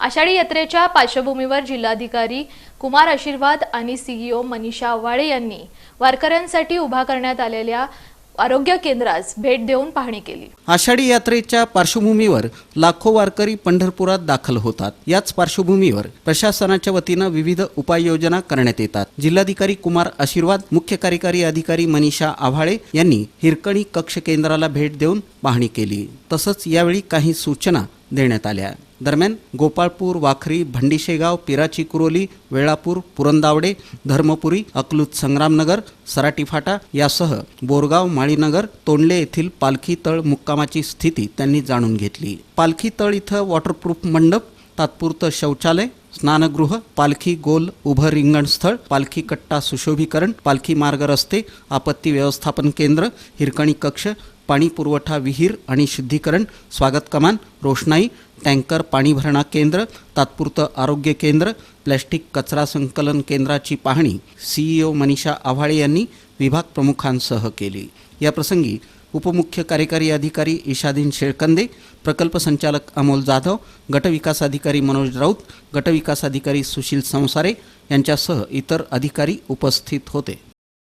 आषाढी यात्रेच्या पार्श्वभूमीवर जिल्हाधिकारी कुमार आशीर्वाद आणि सीईओ मनीषा आव्हाळे यांनी वारकऱ्यांसाठी उभा करण्यात आलेल्या आरोग्य केंद्रास भेट देऊन पाहणी केली. आषाढी यात्रेच्या पार्श्वभूमीवर लाखो वारकरी पंढरपुरात दाखल होतात. याच पार्श्वभूमीवर प्रशासनाच्या वतीनं विविध उपाययोजना करण्यात येतात. जिल्हाधिकारी कुमार आशीर्वाद मुख्य कार्यकारी अधिकारी मनीषा आव्हाळे यांनी हिरकणी कक्ष केंद्राला भेट देऊन पाहणी केली. तसंच यावेळी काही सूचना देण्यात आल्या. दरम्यान गोपाळपूर वाखरी भंडीशेगाव पिराची कुरोली वेळापूर पुरंदावडे धर्मपुरी अकलूत संग्रामनगर सराटी फाटा यासह बोरगाव माळीनगर तोंडले येथील पालखी तळ मुक्कामाची स्थिती त्यांनी जाणून घेतली. पालखी तळ इथं वॉटरप्रूफ मंडप तात्पुरतं शौचालय स्नानगृह पालखी गोल उभं रिंगणस्थळ पालखी कट्टा सुशोभीकरण पालखी मार्ग रस्ते आपत्ती व्यवस्थापन केंद्र हिरकणी कक्ष पाणी पुरवठा विहीर आणि शुद्धीकरण स्वागत कमान रोषणाई टँकर पाणी भरणा केंद्र तात्पुरतं आरोग्य केंद्र प्लॅस्टिक कचरा संकलन केंद्राची पाहणी सीईओ मनीषा आव्हाळे यांनी विभाग प्रमुखांसह केली याप्रसंगी उपमुख्य कार्यकारी अधिकारी ईशादीन शेळकंदे प्रकल्प संचालक अमोल जाधव गटविकास अधिकारी मनोज राऊत गटविकास अधिकारी सुशील संसारे यांच्यासह इतर अधिकारी उपस्थित होते.